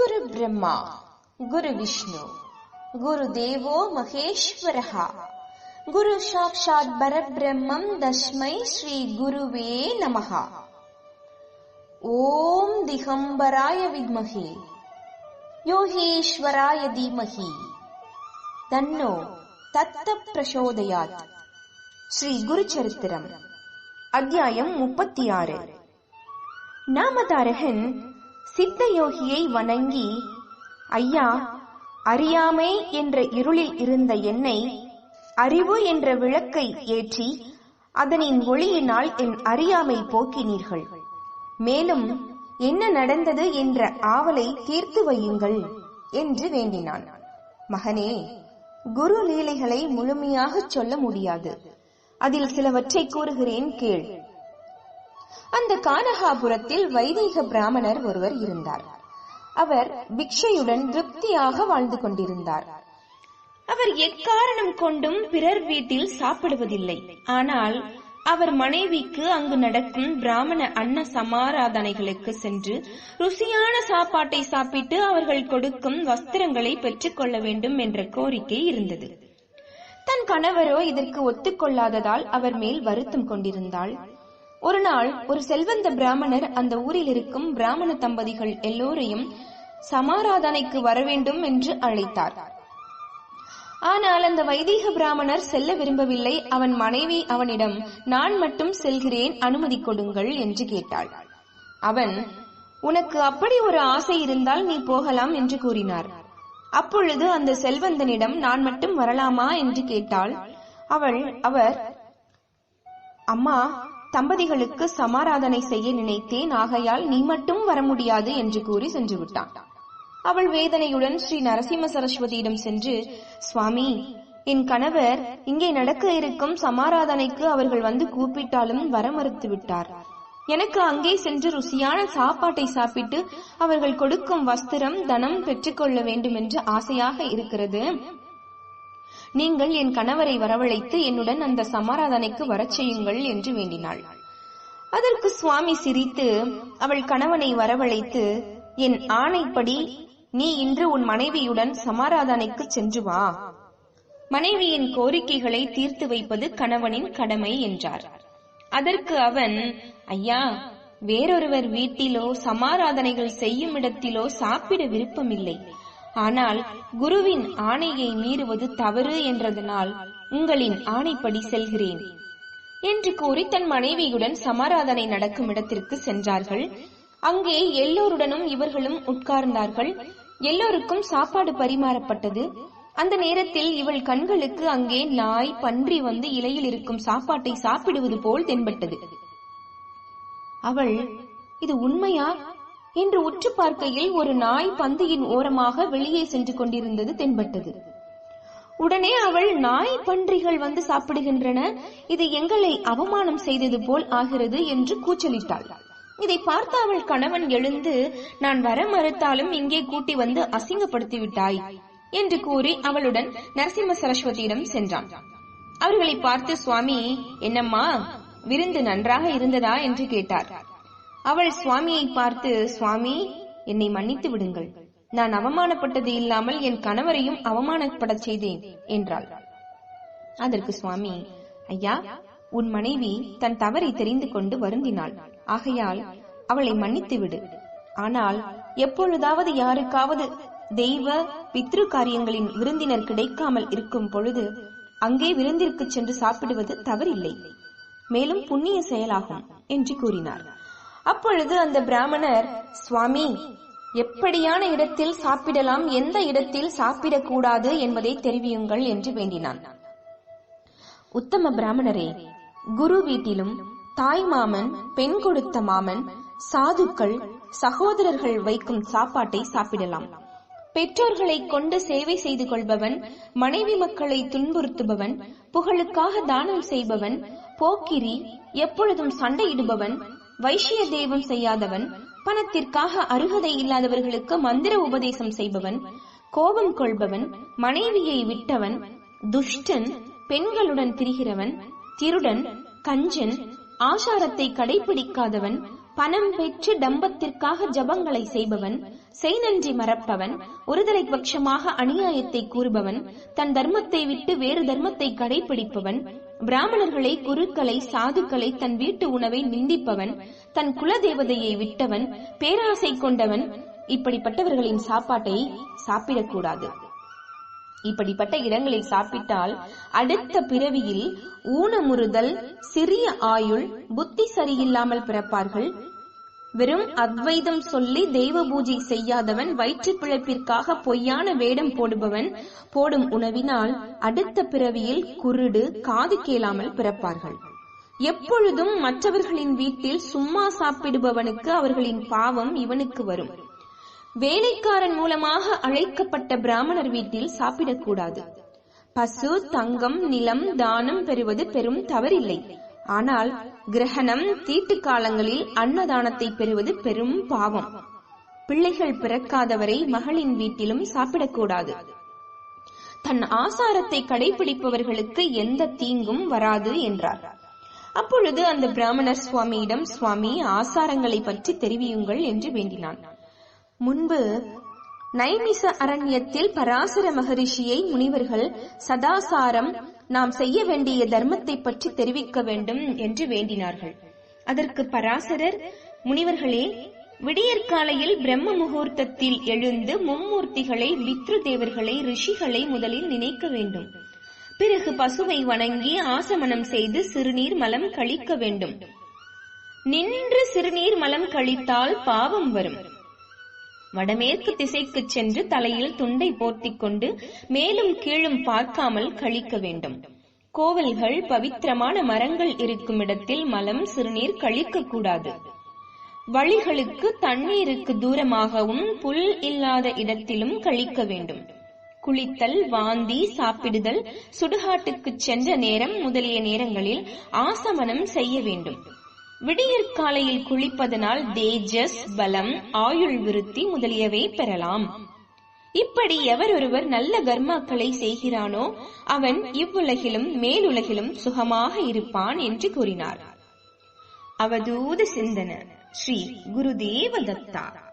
गुरुब्रह्मा गुरुविष्णु गुरुदेवो महेश्वरः। गुरुसाक्षात् परब्रह्मं तस्मै श्रीगुरुवे नमः। ॐ दिगम्बराय विद्महे। योगेश्वराय धीमहि। तन्नो तत्तप्रचोदयात्। श्रीगुरुचरित्रम् अध्यायम् मुपत्ति आर्। श्रीचरित्र சித்த யோகியை வணங்கி ஐயா அறியாமை என்ற இருளில் இருந்த என்னை அறிவு என்ற விளக்கை ஏற்றி அதனின் ஒளியினால் என் அறியாமை போக்கினீர்கள். மேலும் என்ன நடந்தது என்ற ஆவலை தீர்த்து வையுங்கள் என்று வேண்டினான். மகனே குரு லீலைகளை முழுமையாகச் சொல்ல முடியாது. அதில் சிலவற்றை கூறுகிறேன் கேள். அந்த கானகாபுரத்தில் வைதீக பிராமணர் ஒருவர் இருந்தார். அவர் பிக்ஷையுடன் திருப்தியாக வாழ்ந்து கொண்டிருந்தார். அவர் எக்காரணம் கொண்டும் பிறர் வீட்டில் சாப்பிடுவதில்லை. ஆனால் அவர் மனைவிக்கு அங்கு நடக்கும் பிராமண அன்ன சமாராதனைகளுக்கு சென்று ருசியான சாப்பாட்டை சாப்பிட்டு அவர்கள் கொடுக்கும் வஸ்திரங்களை பெற்றுக் கொள்ள வேண்டும் என்ற கோரிக்கை இருந்தது. தன் கணவரோ இதற்கு ஒத்துக்கொள்ளாததால் அவர் மேல் வருத்தம் கொண்டிருந்தாள். ஒரு நாள் ஒரு செல்வந்த பிராமணர் அந்த ஊரில் இருக்கும் பிராமண தம்பதிகள் எல்லோரையும் சமாராதனைக்கு வரவேண்டும் என்று அழைத்தார். ஆனால் அந்த வைதீக பிராமணர் செல்ல விரும்பவில்லை. அவன் மனைவி அவனிடம் நான் மட்டும் செல்கிறேன் அனுமதி கொடுங்கள் என்று கேட்டாள். அவன் உனக்கு அப்படி ஒரு ஆசை இருந்தால் நீ போகலாம் என்று கூறினார். அப்பொழுது அந்த செல்வந்தனிடம் நான் மட்டும் வரலாமா? என்று கேட்டாள். அவள் அவர் அம்மா தம்பதிகளுக்கு சமாராதனை செய்ய நினைத்தேன் ஆகையால் நீ மட்டும் வர முடியாது என்று கூறி சென்று விட்டான். அவள் வேதனையுடன் ஸ்ரீ நரசிம்ம சரஸ்வதியிடம் சென்று சுவாமி என் கணவர் இங்கே நடக்க இருக்கும் சமாராதனைக்கு அவர்கள் வந்து கூப்பிட்டாலும் வர மறுத்து விட்டார். எனக்கு அங்கே சென்று ருசியான சாப்பாட்டை சாப்பிட்டு அவர்கள் கொடுக்கும் வஸ்திரம் தனம் பெற்றுக்கொள்ள வேண்டும் என்று ஆசையாக இருக்கிறது. நீங்கள் என் கணவரை வரவழைத்து என்னுடன் அந்த சமாராதனைக்கு வரச் செய்யுங்கள் என்று வேண்டினாள். அதற்கு சுவாமி சிரித்து அவள் கணவனை வரவழைத்து என் ஆணைப்படி நீ இன்று உன் மனைவியுடன் சமாராதனைக்கு சென்று வா. மனைவியின் கோரிக்கைகளை தீர்த்து வைப்பது கணவனின் கடமை என்றார். அதற்கு அவன் ஐயா வேறொருவர் வீட்டிலோ சமாராதனைகள் செய்யும் இடத்திலோ சாப்பிட விருப்பமில்லை. ஆனால் குருவின் ஆணையை மீறுவது தவறு என்றதனால் உங்களின் ஆணைப்படி செல்கிறேன். என்று கூறி தன் மனைவியுடன் சமாராதனை நடக்கும் இடத்திற்கு சென்றார்கள். அங்கே எல்லோருடனும் இவர்களும் உட்கார்ந்தார்கள். எல்லோருக்கும் சாப்பாடு பரிமாறப்பட்டது. அந்த நேரத்தில் இவள் கண்களுக்கு அங்கே நாய் பன்றி வந்து இலையில் இருக்கும் சாப்பாட்டை சாப்பிடுவது போல் தென்பட்டது. அவள் இது உண்மையா? இன்று உற்று பார்க்கையில் ஒரு நாய் பந்தியின் ஓரமாக வெளியே சென்று கொண்டிருந்தது தென்பட்டது. உடனே அவள் நாய் பன்றிகள் வந்து சாப்பிடுகின்றன. இது எங்களை அவமானம் செய்தது போல் ஆகிறது என்று கூச்சலிட்டாள். இதை பார்த்த அவள் கணவன் எழுந்து நான் வர மறுத்தாலும் இங்கே கூட்டி வந்து அசிங்கப்படுத்தி விட்டாய் என்று கூறி அவளுடன் நரசிம்ம சரஸ்வதியிடம் சென்றான். அவர்களை பார்த்து சுவாமி என்னம்மா விருந்து நன்றாக இருந்ததா? என்று கேட்டார். அவள் சுவாமியை பார்த்து சுவாமி என்னை மன்னித்து விடுங்கள். நான் அவமானப்பட்டது இல்லாமல் என் கணவரையும் அவமானப்படச் செய்தேன் என்றாள். அதற்கு சுவாமி ஐயா உன் மனைவி தன் தவறை தெரிந்து கொண்டு வருந்தினாள். ஆகையால் அவளை மன்னித்து விடு. ஆனால் எப்பொழுதாவது யாருக்காவது தெய்வ பித்ரு காரியங்களின் விருந்தினர் கிடைக்காமல் இருக்கும் பொழுது அங்கே விருந்திற்கு சென்று சாப்பிடுவது தவறில்லை. மேலும் புண்ணிய செயலாகும் என்று கூறினார். அப்பொழுது அந்த பிராமணர் சுவாமி எப்படியான இடத்தில் சாப்பிடலாம் எந்த இடத்தில் சாப்பிடக்கூடாது என்பதை தெரிவியுங்கள் என்று வேண்டினான். உத்தம பிராமணரே குரு வீட்டிலும் தாய் மாமன் பெண் கொடுத்த மாமன் சாதுக்கள் சகோதரர்கள் வைக்கும் சாப்பாட்டை சாப்பிடலாம். பெற்றோர்களை கொண்டு சேவை செய்து கொள்பவன் மனைவி மக்களை துன்புறுத்துபவன் புகழுக்காக தானம் செய்பவன் போக்கிரி எப்பொழுதும் சண்டையிடுபவன் வைஷ்ய தெய்வம் செய்யாதவன் பணத்திற்காக அருகதை இல்லாதவர்களுக்கு மந்திர உபதேசம் செய்பவன் கோபம் கொள்பவன் மனைவியை விட்டவன் துஷ்டன் பெண்களுடன் திரிகிறவன் திருடன் கஞ்சன் ஆசாரத்தை கடைபிடிக்காதவன் பணம் பெற்று டம்பத்திற்காக ஜபங்களை செய்பவன் செய்நன்றி மறப்பவன் ஒருதலை பட்சமாக அநியாயத்தை கூறுபவன் தன் தர்மத்தை விட்டு வேறு தர்மத்தை கடைபிடிப்பவன் பிராமணர்களை குருக்களை சாதுக்களை தன் வீட்டு உணவை நிந்திப்பவன் தன் குலதேவதையை விட்டவன் பேராசை கொண்டவன் இப்படிப்பட்டவர்களின் சாப்பாட்டை சாப்பிடக்கூடாது. இப்படிப்பட்ட இடங்களில் சாப்பிட்டால் அடுத்த பிறவியில் ஊனமுறுதல் சிறிய ஆயுள் புத்தி சரியில்லாமல் பிறப்பார்கள் வெறும் அத்வைதம் சொல்லி தெய்வ பூஜை செய்யாதவன் வயிற்று பிழைப்பிற்காக பொய்யான வேடம் போடுபவன் போடும் உணவினால் அடுத்த பிறவியில் குருடு காது கேளாமல் பிறப்பார்கள். எப்பொழுதும் மற்றவர்களின் வீட்டில் சும்மா சாப்பிடுபவனுக்கு அவர்களின் பாவம் இவனுக்கு வரும். வேலைக்காரன் மூலமாக அழைக்கப்பட்ட பிராமணர் வீட்டில் சாப்பிடக்கூடாது. பசு தங்கம் நிலம் தானம் பெறுவது பெரும் தவறில்லை. ஆனால் கிரகணம் தீட்டு காலங்களில் அன்னதானத்தை பெறுவது பெரும் பாவம். பிள்ளைகள் பிறக்காதவரை மகளின் வீட்டிலும் சாப்பிடக்கூடாது. தன் ஆசாரத்தை கடைபிடிப்பவர்களுக்கு எந்த தீங்கும் வராது என்றார். அப்பொழுது அந்த பிராமணர் சுவாமியிடம் சுவாமி ஆசாரங்களை பற்றி தெரிவியுங்கள் என்று வேண்டினான். முன்பு நைமிச அரண்யத்தில் பராசர மகரிஷியை முனிவர்கள் சதாசாரம் நாம் செய்ய வேண்டிய தர்மத்தை பற்றி தெரிவிக்க வேண்டும் என்று வேண்டினார்கள். அதற்கு பராசரர் முனிவர்களே விடியற்காலையில் பிரம்ம முகூர்த்தத்தில் எழுந்து மும்மூர்த்திகளை வித்ரு தேவர்களை ரிஷிகளை முதலில் நினைக்க வேண்டும். பிறகு பசுவை வணங்கி ஆசமனம் செய்து சிறுநீர் மலம் கழிக்க வேண்டும். நின்று சிறுநீர் மலம் கழித்தால் பாவம் வரும். வடமேற்கு திசைக்கு சென்று தலையில் துண்டை போர்த்திக் கொண்டு மேலும் கீழும் பார்க்காமல் கழிக்க வேண்டும். கோவில்கள் பவித்திரமான மரங்கள் இருக்கும் இடத்தில் மலம் சிறுநீர் கழிக்க கூடாது. வழிகளுக்கு தண்ணீருக்கு தூரமாகவும் புல் இல்லாத இடத்திலும் கழிக்க வேண்டும். குளித்தல் வாந்தி சாப்பிடுதல் சுடுகாட்டுக்கு சென்ற நேரம் முதலிய நேரங்களில் ஆசமனம் செய்ய வேண்டும். விடியற்காலையில் குளிப்பதனால் தேஜஸ் பலம் ஆயுள் விருத்தி முதலியவை பெறலாம். இப்படி எவரொருவர் நல்ல கர்மாக்களை செய்கிறானோ அவன் இவ்வுலகிலும் மேலுலகிலும் சுகமாக இருப்பான் என்று கூறினார். அவதூத சிந்தன. ஸ்ரீ குருதேவ தத்தா.